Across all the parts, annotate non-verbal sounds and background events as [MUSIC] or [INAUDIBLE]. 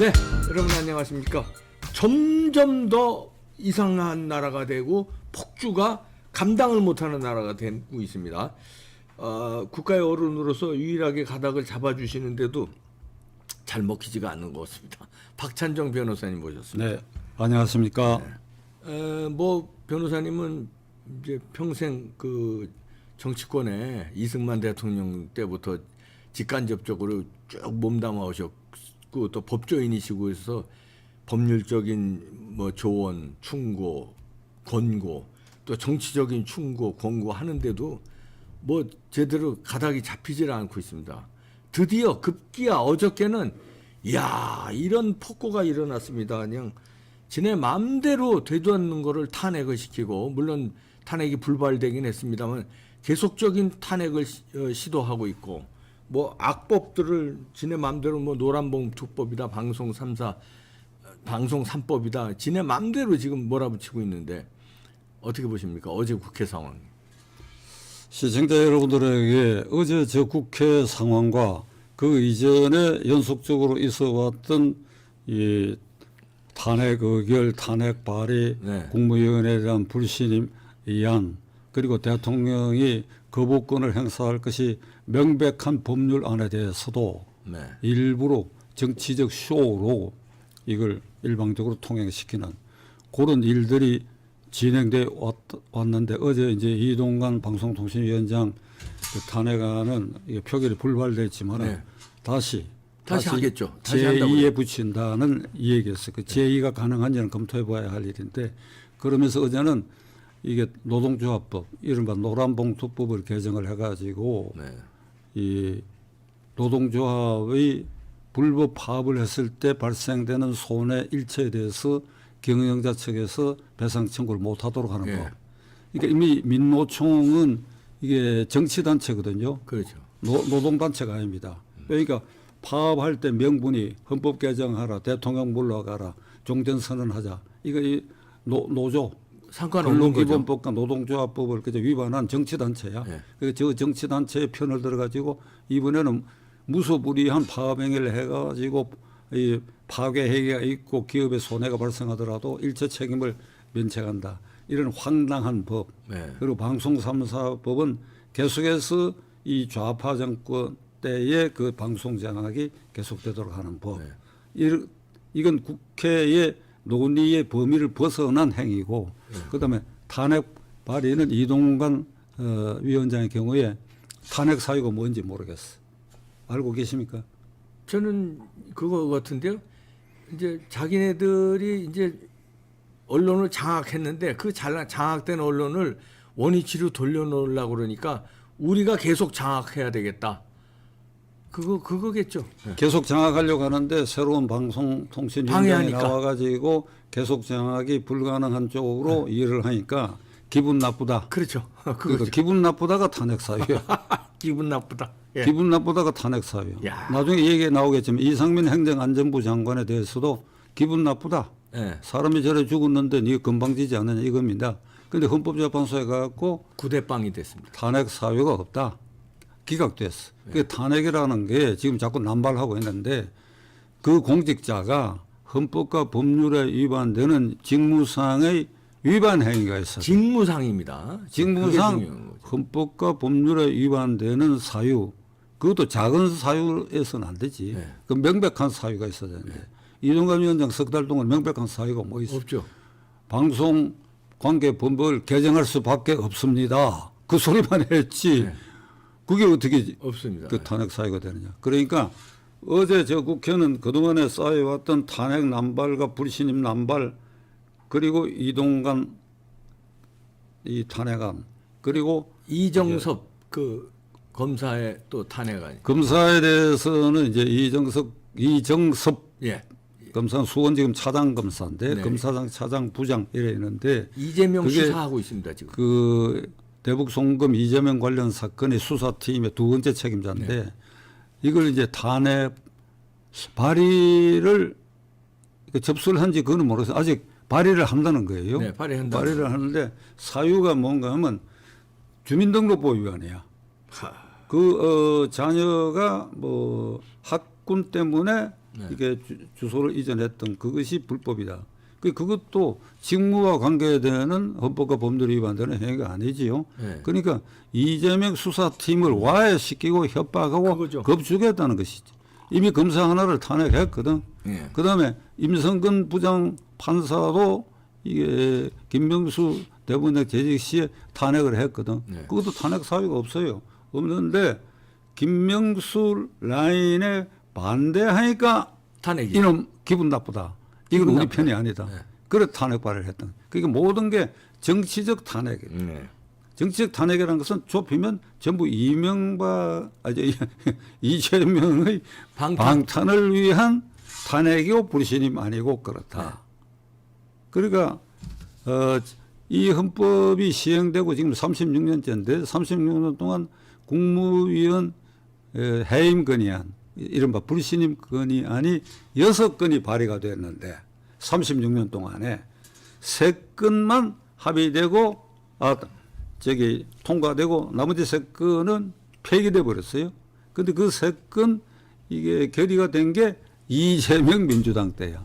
네, 여러분 안녕하십니까. 점점 더 이상한 나라가 되고 폭주가 감당을 못하는 나라가 되고 있습니다. 어, 국가의 어른으로서 유일하게 가닥을 잡아주시는데도 잘 먹히지가 않는 것 같습니다. 박찬정 변호사님 모셨습니다. 네, 안녕하십니까. 에, 뭐 변호사님은 이제 평생 그 정치권에 이승만 대통령 때부터 직간접적으로 쭉 몸담아 오셨 고 또 법조인이시고 해서 법률적인 뭐 조언, 충고, 권고 또 정치적인 충고, 권고 하는데도 뭐 제대로 가닥이 잡히질 않고 있습니다. 드디어 급기야 어저께는 야 이런 폭거가 일어났습니다. 그냥 지네 마음대로 되도 않는 거를 탄핵을 시키고 물론 탄핵이 불발되긴 했습니다만 계속적인 탄핵을 시- 어, 시도하고 있고 뭐 악법들을 지네 마음대로 뭐 노란봉 투법이다 방송 3사 방송 3법이다. 지네 마음대로 지금 몰아붙이고 있는데 어떻게 보십니까? 어제 국회 상황. 시청자 여러분들에게 어제 저 국회 상황과 그 이전에 연속적으로 있어 왔던 이 탄핵 의결, 탄핵 발의, 네. 국무위원회에 대한 불신임 이안 그리고 대통령이 거부권을 행사할 것이 명백한 법률 안에 대해서도 네. 일부러 정치적 쇼로 이걸 일방적으로 통행시키는 그런 일들이 진행돼 왔, 왔는데 어제 이제 이동관 방송통신위원장 그 탄핵안은 표결이 불발됐지만 네. 은 다시 다시 하겠죠. 다시 한다고요. 제2에 붙인다는 이 얘기였어요. 그 제2가 가능한지는 검토해 봐야 할 일인데 그러면서 어제는 이게 노동조합법 이른바 노란봉투법을 개정을 해가지고 네. 이 노동조합의 불법 파업을 했을 때 발생되는 손해 일체에 대해서 경영자 측에서 배상 청구를 못하도록 하는 예. 법. 그러니까 이미 민노총은 이게 정치단체거든요. 그렇죠. 노, 노동단체가 아닙니다. 그러니까 파업할 때 명분이 헌법 개정하라, 대통령 물러가라, 종전선언하자. 이거 이 노, 노조 상관없는 거죠. 근로기본법과 노동조합법을 그저 위반한 정치단체야. 네. 그래서 저 정치단체의 편을 들어가지고 이번에는 무소불위한 파업행위를 해가지고 이 파괴행위가 있고 기업에 손해가 발생하더라도 일체 책임을 면책한다. 이런 황당한 법. 네. 그리고 방송삼사법은 계속해서 이 좌파 정권 때의 그 방송 장악이 계속되도록 하는 법. 네. 이- 이건 국회의 논의의 범위를 벗어난 행위고, 그다음에 탄핵 발의는 이동관 어, 위원장의 경우에 탄핵 사유가 뭔지 모르겠어. 알고 계십니까? 저는 그거 같은데요. 이제 자기네들이 이제 언론을 장악했는데 그 잘- 장악된 언론을 원위치로 돌려놓으려고 그러니까 우리가 계속 장악해야 되겠다. 그거 그거겠죠. 네. 계속 장악하려고 하는데 새로운 방송 통신위원장이 방해하니까. 나와가지고 계속 장악이 불가능한 쪽으로 일을 하니까 기분 나쁘다. 그렇죠. [LAUGHS] 그러니까 그거죠. 기분 나쁘다가 탄핵 사유야. [LAUGHS] 기분 나쁘다. 예. 기분 나쁘다가 탄핵 사유야. 야. 나중에 얘기 나오겠지만 이상민 행정안전부 장관에 대해서도 기분 나쁘다. 예. 사람이 저래 죽었는데 네 건방지지 않느냐 이겁니다. 근데 헌법재판소에 가고 구대빵이 됐습니다. 탄핵 사유가 없다. 기각됐어. 그 탄핵이라는 게 지금 자꾸 남발하고 있는데 그 공직자가 헌법과 법률에 위반되는 직무상의 위반 행위가 있어요. 직무상입니다. 직무상. 헌법과 법률에 위반되는 사유 그것도 작은 사유에서는 안 되지. 네. 그 명백한 사유가 있어야 되는데 이동관 위원장 석 달 동안 명백한 사유가 뭐 있어? 없죠. 방송 관계 법을 개정할 수밖에 없습니다. 그 소리만 했지. 네. 그게 어떻게 없습니다. 그 탄핵 사유가 되느냐. 그러니까 어제 저 국회는 그동안에 쌓여왔던 탄핵 남발과 불신임 남발 그리고 이동관 이 탄핵안 그리고 이정섭 그 검사의 또 탄핵안. 검사에 대해서는 이제 이정석 이정섭 예. 검사는 수원지검 차장 검사인데 네. 검사장 차장 부장 이래 있는데 이재명 수사하고 있습니다 지금. 그 대북 송금 이재명 관련 사건의 수사팀의 두 번째 책임자인데 네. 이걸 이제 탄핵 발의를 그 접수를 한지 그거는 모르겠어요. 아직 발의를 한다는 거예요. 네, 발의한다는 발의를 하는데 사유가 뭔가 하면 주민등록법 위반이야. 하. 그 어, 자녀가 뭐 학군 때문에 이게 주, 주소를 이전했던 그것이 불법이다. 그 그것도 직무와 관계되는 헌법과 법률 위반되는 행위가 아니지요. 네. 그러니까 이재명 수사팀을 와해시키고 협박하고 그거죠. 겁주겠다는 것이지. 이미 검사 하나를 탄핵했거든. 예. 그다음에 임성근 부장 판사도 이게 김명수 대법원장 재직 시에 탄핵을 했거든. 네. 그것도 탄핵 사유가 없어요. 없는데 김명수 라인에 반대하니까 탄핵이. 이놈 기분 나쁘다. 이건 우리. 편이 아니다. 네. 그래 탄핵 발의를 했던. 그러니까 모든 게 정치적 탄핵이에요. 네. 정치적 탄핵이라는 것은 좁히면 전부 이명박 아니 [LAUGHS] 이재명의 방탄. 방탄을 위한 탄핵이고 불신임 아니고 그렇다. 그러니까 어, 이 헌법이 시행되고 지금 36년째인데 36년 동안 국무위원 에, 해임 건의안 이른바 불신임 건의안이 여섯 건이 발의가 됐는데 36년 동안에 세 건만 합의되고 아 저기 통과되고 나머지 세 건은 폐기돼 버렸어요. 근데 그 세 건 이게 결의가 된 게 이재명 민주당 때야.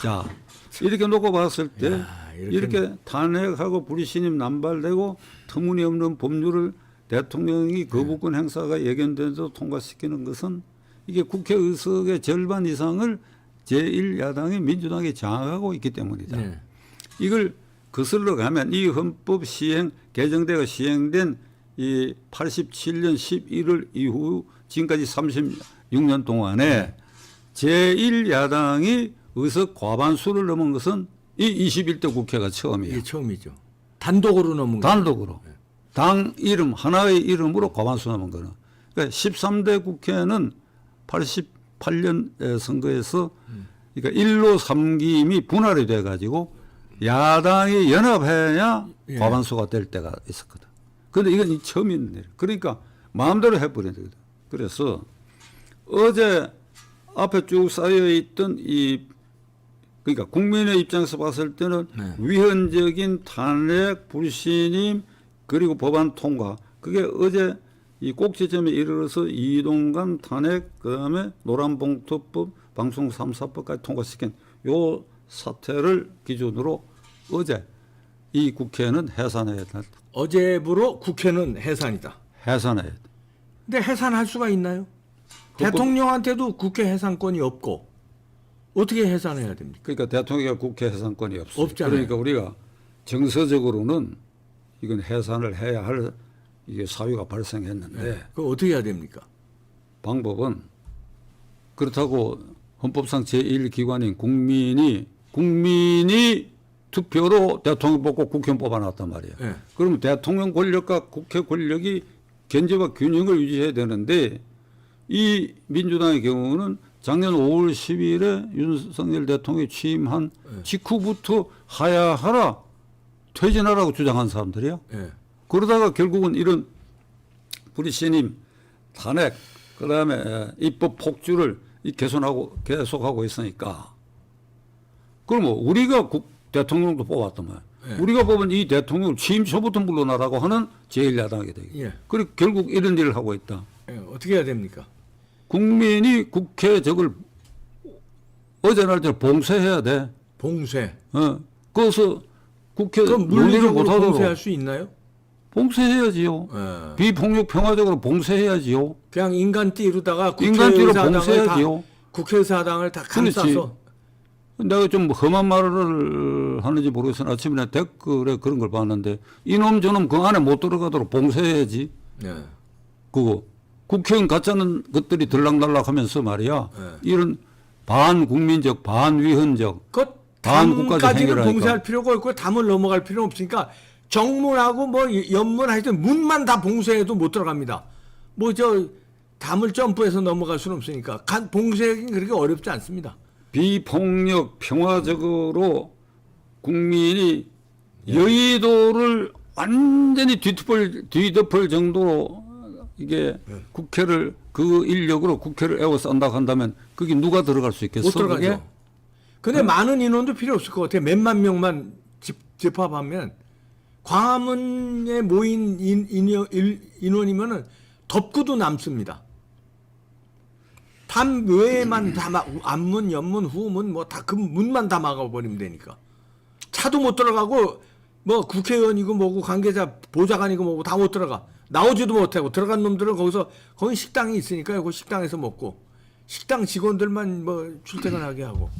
자 이렇게 놓고 봤을 때 야, 이렇게- 이렇게 탄핵하고 불신임 남발되고 터무니없는 법률을 대통령이 거부권 행사가 예견돼도 통과시키는 것은 이게 국회 의석의 절반 이상을 제1야당의 민주당이 장악하고 있기 때문이다. 네. 이걸 거슬러 가면 이 헌법 시행 개정되어 시행된 이 87년 11월 이후 지금까지 36년 동안에 제1야당이 의석 과반수를 넘은 것은 이 21대 국회가 처음이에요. 이게 처음이죠. 단독으로 넘은 거. 단독으로. 당 이름, 하나의 이름으로 과반수 넘은 거는. 그러니까 13대 국회는 88년 선거에서 그러니까 1로 3기임이 분할이 돼 가지고 야당이 연합해야 예. 과반수가 될 때가 있었거든. 근데 이건 이 처음 있는 일. 그러니까 마음대로 해버린 거거든. 그래서 어제 앞에 쭉 쌓여있던 이 그러니까 국민의 입장에서 봤을 때는 네. 위헌적인 탄핵, 불신임 그리고 법안 통과 그게 어제 이 꼭지점에 이르러서 이동관 탄핵 그다음에 노란봉투법 방송 3사법까지 통과시킨 요 사태를 기준으로 어제 이 국회는 해산해야 돼. 어제부로 국회는 해산이다. 해산해야 돼. 근데 해산할 수가 있나요? 그거- 대통령한테도 국회 해산권이 없고 어떻게 해산해야 됩니까? 그러니까 대통령이 국회 해산권이 없어요. 없잖아요. 그러니까 우리가 정서적으로는 이건 해산을 해야 할 이게 사유가 발생했는데 그거 어떻게 해야 됩니까? 방법은 그렇다고 헌법상 제1기관인 국민이 국민이 투표로 대통령 뽑고 국회 뽑아놨단 말이에요. 예. 그러면 대통령 권력과 국회 권력이 견제와 균형을 유지해야 되는데 이 민주당의 경우는 작년 5월 10일에 윤석열 대통령이 취임한 직후부터 하야하라 퇴진하라고 주장한 사람들이야. 예. 그러다가 결국은 이런 불신임, 탄핵, 그다음에 입법 폭주를 이 개선하고 계속하고 있으니까 그러면 우리가 국, 대통령도 뽑았더만 예. 우리가 뽑은 이 대통령을 취임 초부터 물러나라고 하는 제1야당이 되겠. 예. 그리고 결국 이런 일을 하고 있다. 예. 어떻게 해야 됩니까? 국민이 국회 적을 어제 날짜를 봉쇄해야 돼. 봉쇄. 어. 그래서 국회 그럼 물리적으로 못하도록 봉쇄할 수 있나요? 봉쇄해야지요. 예. 비폭력 평화적으로 봉쇄해야지요. 그냥 인간띠로다가 인간띠로 국회의사당을 다 봉쇄해야지요. 국회의사당을 다 그렇지. 감싸서 내가 좀 험한 말을 하는지 모르겠으나 아침에 댓글에 그런 걸 봤는데 이놈 저놈 그 안에 못 들어가도록 봉쇄해야지. 예. 그거 국회의원 같자는 것들이 들락날락하면서 말이야. 네. 이런 반국민적 반위헌적 그 반국가적 행위라니까. 봉쇄할 필요가 없고 담을 넘어갈 필요는 없으니까 정문하고 뭐 연문 하여튼 문만 다 봉쇄해도 못 들어갑니다. 뭐 저 담을 점프해서 넘어갈 수는 없으니까 간 봉쇄하기는 그렇게 어렵지 않습니다. 비폭력 평화적으로 국민이 여의도를 완전히 뒤덮을 뒤덮을 정도로 이게 네. 국회를 그 인력으로 국회를 에워 싼다 한다면 거기 누가 들어갈 수 있겠어? 못 들어가죠. 그게? 근데 많은 인원도 필요 없을 것 같아요. 몇만 명만 집, 집합하면 광화문에 모인 인, 인, 인원이면은 덮고도 남습니다. 담 외에만 다 막 앞문, 옆문, 후문 뭐 다 그 문만 다 막아버리면 되니까. 차도 못 들어가고 뭐 국회의원이고 뭐고 관계자 보좌관이고 뭐고 다 못 들어가. 나오지도 못하고 들어간 놈들은 거기서 거기 식당이 있으니까 그 식당에서 먹고. 식당 직원들만 뭐 출퇴근하게 하고.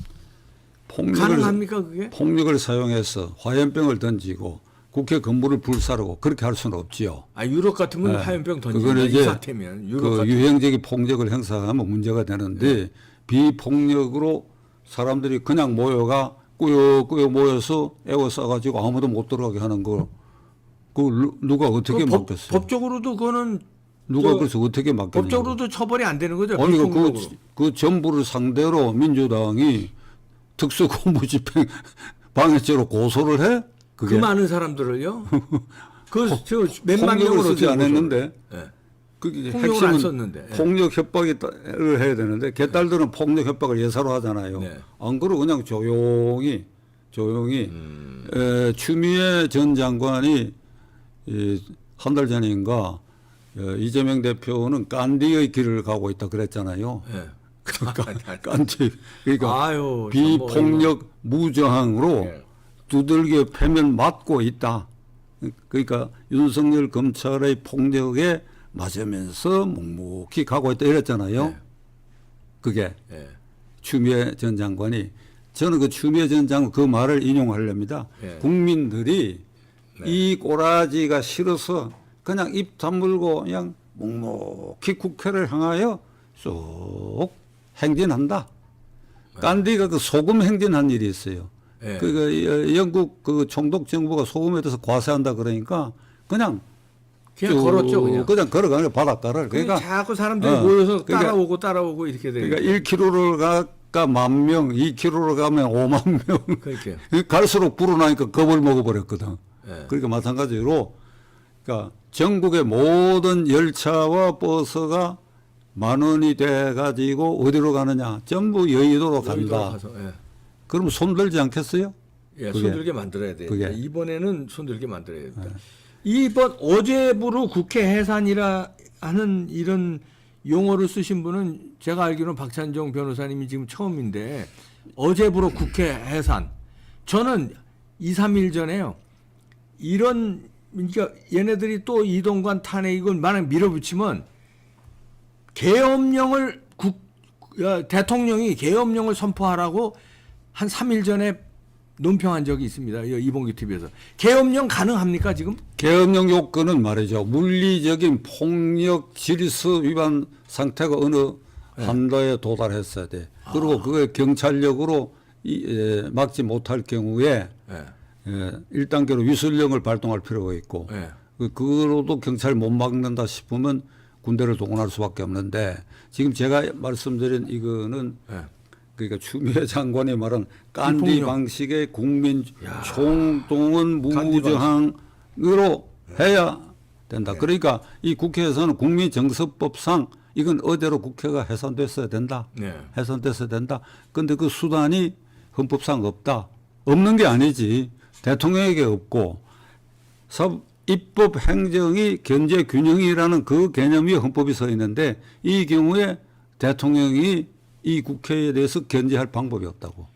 폭력을 가능합니까 그게? 폭력을 사용해서 화염병을 던지고 국회 건물을 불사르고 그렇게 할 수는 없지요. 아 유럽 같으면 네. 화염병 던지는 이 사태면 유럽 그 같은 유행적인 폭력을 행사하면 문제가 되는데 비폭력으로 사람들이 그냥 모여가 꾸역꾸역 모여서 에워싸가지고 아무도 못 들어가게 하는 거, 그 누가 어떻게 그 법, 막겠어요? 법적으로도 그거는 누가 저- 그래서 어떻게 막겠냐고. 법적으로도 처벌이 안 되는 거죠. 아니 그. 그, 그 전부를 상대로 민주당이 특수공무집행 [LAUGHS] 방해죄로 고소를 해? 그 그게 많은 사람들을요. 그저 몇만 폭력을 명으로 쓰지 않았는데 예. 그게 폭력을 안 썼는데. 예. 폭력 협박을 해야 되는데 개딸들은 폭력 협박을 예사로 하잖아요. 네. 안 그러고 그냥 조용히 조용히 음. 에, 추미애 전 장관이 한 달 전인가 어, 이재명 대표는 깐디의 길을 가고 있다 그랬잖아요. 예. [LAUGHS] 깐디 그러니까 아유, 비폭력 무저항으로 예. 두들겨 패면 맞고 있다. 그러니까 윤석열 검찰의 폭력에 맞으면서 묵묵히 가고 있다 이랬잖아요. 네. 그게 예. 추미애 전 장관이 저는 그 추미애 전 장관 그 말을 인용하렵니다. 예. 국민들이 이 꼬라지가 싫어서 그냥 입 다물고 그냥 묵묵히 국회를 향하여 쏙 행진한다. 깐디가 그 소금 행진한 일이 있어요. 예. 그, 그 영국 그 총독 정부가 소금에 대해서 과세한다 그러니까 그냥 그냥 쭉 걸었죠 그냥. 그냥 걸어가는 바닷가를. 그러니까 그러니까 자꾸 사람들이 어, 모여서 그러니까- 따라오고 따라오고 이렇게 돼요. 그러니까 1km를 가까 만 명, 2km를 가면 5만 명. 그렇게. [LAUGHS] 갈수록 불어나니까 겁을 먹어버렸거든. 예. 그러니까 마찬가지로, 그러니까 전국의 모든 열차와 버스가 만 원이 돼 가지고 어디로 가느냐? 전부 여의도로 간다. 가서, 예. 그러면 손들지 않겠어요? 예, 그게. 손들게 만들어야 돼요. 그게. 이번에는 손들게 만들어야 된다. 네. 이번 어제부로 국회 해산이라 하는 이런 용어를 쓰신 분은 제가 알기로는 박찬정 변호사님이 지금 처음인데 어제부로 국회 해산. 저는 2, 3일 전에요. 이런 그러니까 얘네들이 또 이동관 탄핵 이걸 만약 밀어붙이면 계엄령을 국 어, 대통령이 계엄령을 선포하라고 한 3일 전에 논평한 적이 있습니다. 이 이봉규 TV에서 계엄령 가능합니까 지금? 계엄령 요건은 말이죠. 물리적인 폭력 질서 위반 상태가 어느 한도에 도달했어야 돼. 그리고 그게 경찰력으로 이, 에, 막지 못할 경우에 예. 에, 1단계로 위술령을 발동할 필요가 있고 예. 그, 그로도 경찰 못 막는다 싶으면 군대를 동원할 수밖에 없는데 지금 제가 말씀드린 이거는 예. 그러니까 추미애 [LAUGHS] 장관이 말한 깐디 비폭력. 방식의 국민 야. 총동원 무저항으로 해야 된다. 그러니까 이 국회에서는 국민정서법상 이건 어제로 국회가 해산됐어야 된다. 네. 해산됐어야 된다. 근데 그 수단이 헌법상 없다. 없는 게 아니지. 대통령에게 없고 사- 입법 행정이 견제 균형이라는 그 개념이 헌법에 서 있는데 이 경우에 대통령이 이 국회에 대해서 견제할 방법이 없다고.